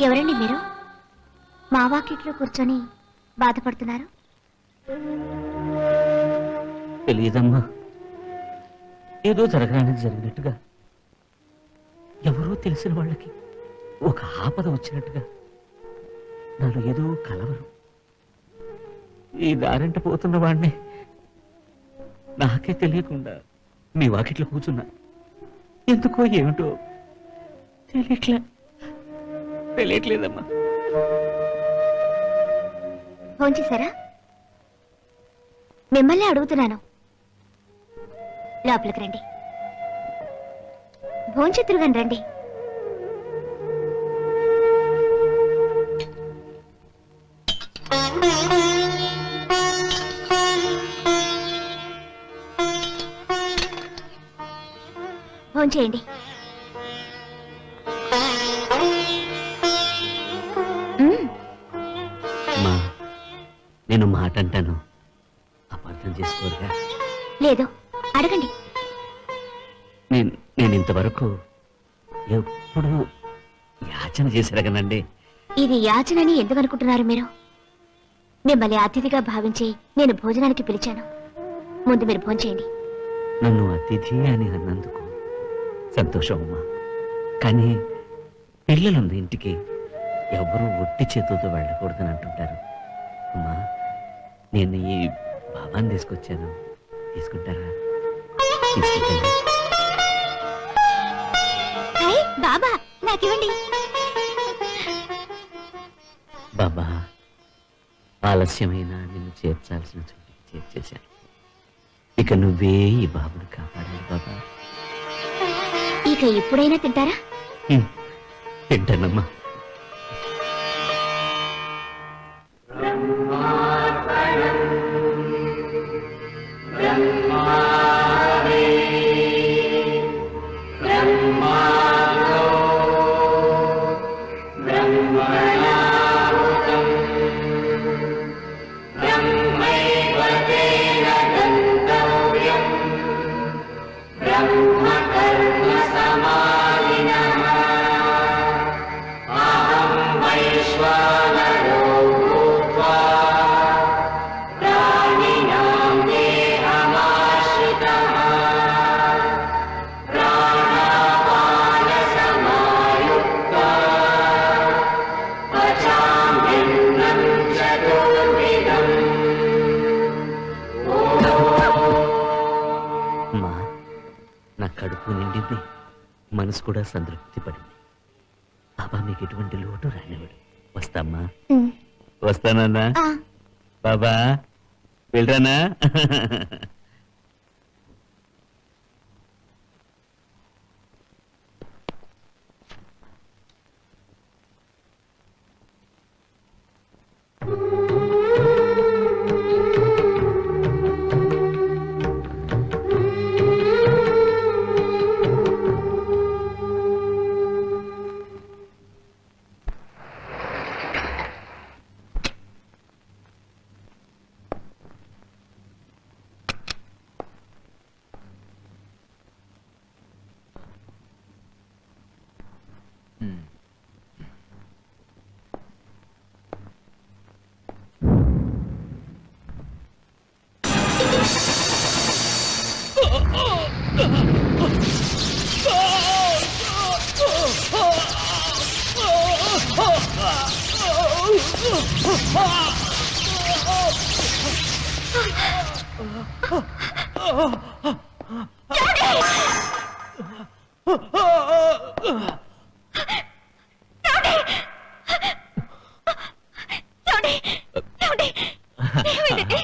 ఎవరండి మీరు? మా వాకిట్లో కూర్చొని బాధపడుతున్నారు. తెలియదమ్మా ఏదో జరగడానికి జరిగినట్టుగా. ఎవరో తెలిసిన వాళ్ళకి ఒక ఆపద వచ్చినట్టుగా. నాలో ఏదో కలవరు. ఈ దారింట పోతున్న వాడిని నాకే తెలియకుండా మీ వాకిట్లో కూర్చున్నా. ఎందుకో ఏమిటో తెలియట్లే. తెలియట్లేదమ్మా. ఫోన్ చేశారా? మిమ్మల్ని అడుగుతున్నాను. లోపలికి రండి. భోంచిత్రుగాని రండి. భోంచేయండి మ్మ్. అమ్మా నేను మాట అంటాను అపార్థం చేసుకోరుగా. లేదు అడగండి. నేను నేను ఇంతవరకు ఎప్పుడు యాచన చేశారగనండి ఇది యాచనని ఎందుకు అనుకుంటున్నారు మీరు? మిమ్మల్ని అతిథిగా భావించి నేను భోజనానికి పిలిచాను. ముందు మీరు భోంచేయండి నన్ను అతిథి అని అన్నందుకు సంతోషం అమ్మా. కానీ పిల్లలుంది ఇంటికి. ఎవరు ఒట్టి చేతులతో వెళ్ళకూడదని అంటుంటారు. అమ్మా నేను ఈ బాబాని తీసుకొచ్చాను. తీసుకుంటారా? బాబా నాకివ్వండి. బాబా ఆలస్యమైన నిన్ను చేర్చాల్సిన చోటికి చేర్చేశాను. ఇక నువ్వే ఈ బాబుని కాపాడాలి బాబా. ఇక ఎప్పుడైనా తింటారా తింటానమ్మా. మనసు కూడా సంతృప్తి పడింది. బాబా మీకు ఎటువంటి లోటు రానివాడు వస్తామ్మా. వస్తానన్నా. బాబా వెళ్ళరానా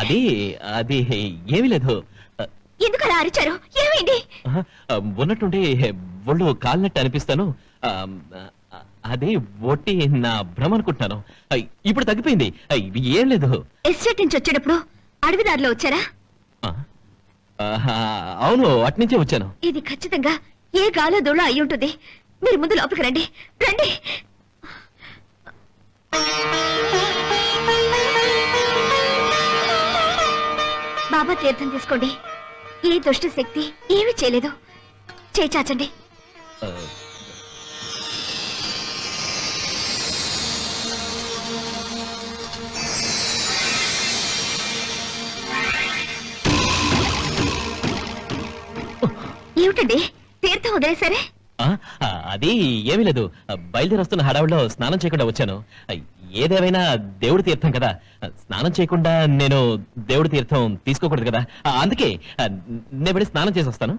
అది అది ఏమీ లేదు. ఎందుకు అలా అరిచారు? ఏమైంది? ఉన్నట్టుండి ఒళ్ళు కాలినట్టు అనిపిస్తాను. అది ఒట్టి నా భ్రమ అనుకుంటాను ఇప్పుడు తగ్గిపోయింది. ఏం లేదు. ఎస్టేట్ నుంచి వచ్చేటప్పుడు అడవి దారిలో వచ్చారా? అవును అట్నుంచే వచ్చాను. ఇది ఖచ్చితంగా ఏ గాలో దోళ అయి ఉంటుంది. మీరు ముందు లోపలికి రండి. రండి. బాబా తీర్థం తీసుకోండి. ఏ దుష్ట శక్తి ఏమీ చేయలేదు. చేయి ఏమిటండి? తీర్థం వదిలేసరే అది ఏమీ లేదు. బయలుదేరొస్తున్న వస్తున్న హడావుడిలో స్నానం చేయకుండా వచ్చాను. ఏదేమైనా దేవుడి తీర్థం కదా. స్నానం చేయకుండా నేను దేవుడి తీర్థం తీసుకోకూడదు కదా. అందుకే నేను స్నానం చేసి వస్తాను.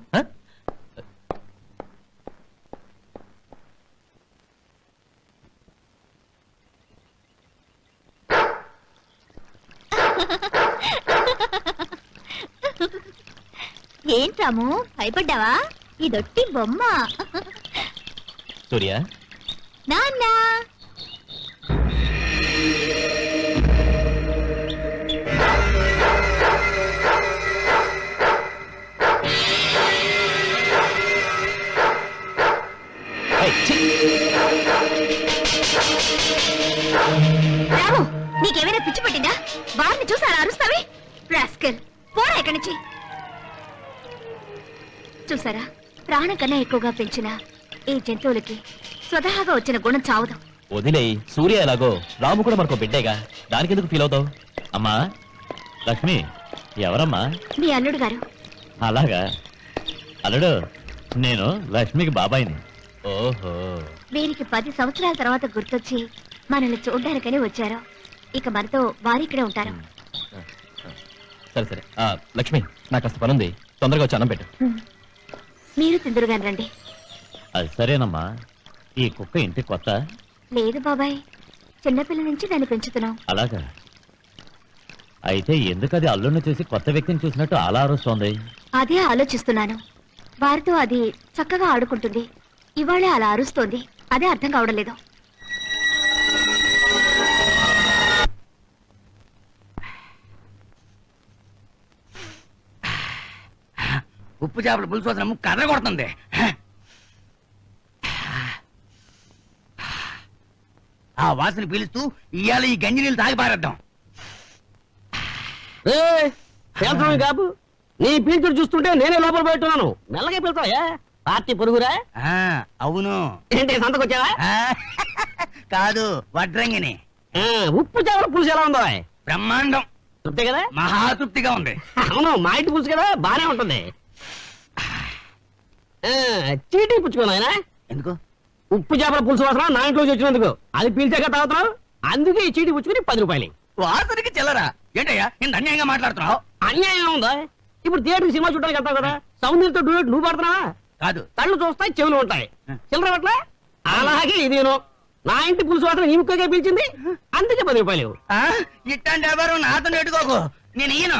ఏం రాము? భయపడ్డావా? ఇదొట్టి బొమ్మ. సూర్య? నాన్న! రాము నీకేమైనా పిచ్చి పట్టిందా? వారిని చూసి అలా అరుస్తావి? రాస్కల్ పోరా ఇక్కడి నుంచి. చూసారా? ప్రాణం కన్నా ఎక్కువగా పెంచిన ఈ జంతువులకి స్వతహాగా వచ్చిన గుణం చావదు. వదిలేయ్ సూర్య ఎలాగో? రాము కూడా మనకు బిడ్డేగా. దానికి ఎందుకు ఫీల్ అవుతావు? అమ్మా లక్ష్మి ఎవరమ్మా? మీ అల్లుడు గారు. అలాగా? అల్లుడు నేను లక్ష్మికి బాబాయిని. ఓహో. వీరికి పది సంవత్సరాల తర్వాత గుర్తొచ్చి మనల్ని చూడ్డానికని వచ్చారు. ఇక మనతో వారిక్కడే ఉంటారు. సరే సరే. లక్ష్మి నాకు కాస్త పనుంది. తొందరగా వచ్చి అన్నం పెట్టు. మీరు తిందురుగాని రండి. అది సరేనమ్మా. ఈ కుక్క ఇంటి కొత్త? లేదు బాబాయ్. చిన్నపిల్ల నుంచి దాన్ని పెంచుతున్నాం. అలాగా? అయితే ఎందుకు అది అల్లుడిని చూసి కొత్త వ్యక్తిని చూసినట్టు అలా అరుస్తోంది? అదే ఆలోచిస్తున్నాను. వారితో అది చక్కగా ఆడుకుంటుంది. ఇవాళే అలా అరుస్తోంది. అదే అర్థం కావడం లేదు. ఉప్పు చేపల పులుసు ముక్కు కర్ర కొడుతుంది. ఆ వాసన పీలుస్తూ ఇవాళ ఈ గంజి నీళ్ళు తాగి పారేద్దాం. పేల్చడం కాపు నీ పీల్చుడు చూస్తుంటే నేనే లోపల పెట్టున్నాను మెల్లగా పీల్చావా పార్టీ పొరుగురా? ఆ, అవును. ఏంటి సంతకు వచ్చావా ఆ, కాదు వడ్రంగిని. ఆ, ఉప్పు చేపల పులుసు ఎలా ఉందో బ్రహ్మాండం. తృప్తి కదా? మహాతృప్తిగా ఉంది. అవును మా ఇంటి పులుసు కదా బానే ఉంటుంది. చీటీ పుచ్చుకోను ఆయన ఎందుకు? ఉప్పు చేపల పులుసు వాసన నా ఇంట్లో వచ్చినందుకు. అది పీల్చాక తాగుతున్నావు? అందుకే ఈ చీటీ పుచ్చుకుని పది రూపాయలు వాసనకి చిల్లరా. ఏంటయ్యా ఇంత అన్యాయంగా మాట్లాడుతున్నావు? అన్యాయం ఉందా? ఇప్పుడు థియేటర్ సినిమా చూడడానికి వెళ్తావు కదా? సౌందర్యతో డూయట్ నువ్వు పడుతున్నావా? కాదు. కళ్ళు చూస్తాయి చెవులు ఉంటాయి. చిల్లర పట్ల? అలాగే ఇదేను నా ఇంటి పులుసు వాసన నీ ముక్కగా పిలిచింది. అందుకే పది రూపాయలు ఇట్లాంటి ఎవరు నాతో నెట్టుకోకు నేను ఈయను.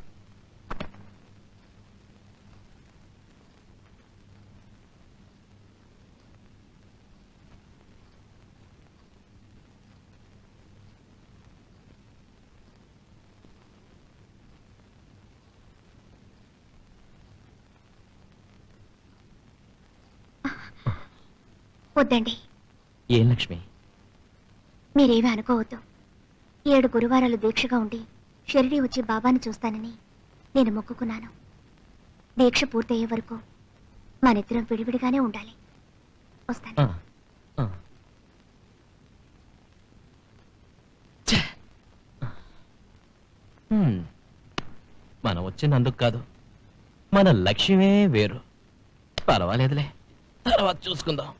వద్దండి. ఏం లక్ష్మి? మీరేమీ అనుకోవద్దు. ఏడు గురువారాలు దీక్షగా ఉండి షిరిడి వచ్చి బాబాని చూస్తానని నేను మొక్కుకున్నాను. దీక్ష పూర్తయ్యే వరకు మనిద్దరం విడివిడిగానే ఉండాలి. వస్తాను. మనం వచ్చినందుకు కాదు. మన లక్ష్యమే వేరు. పర్వాలేదులే. తర్వాత చూసుకుందాం.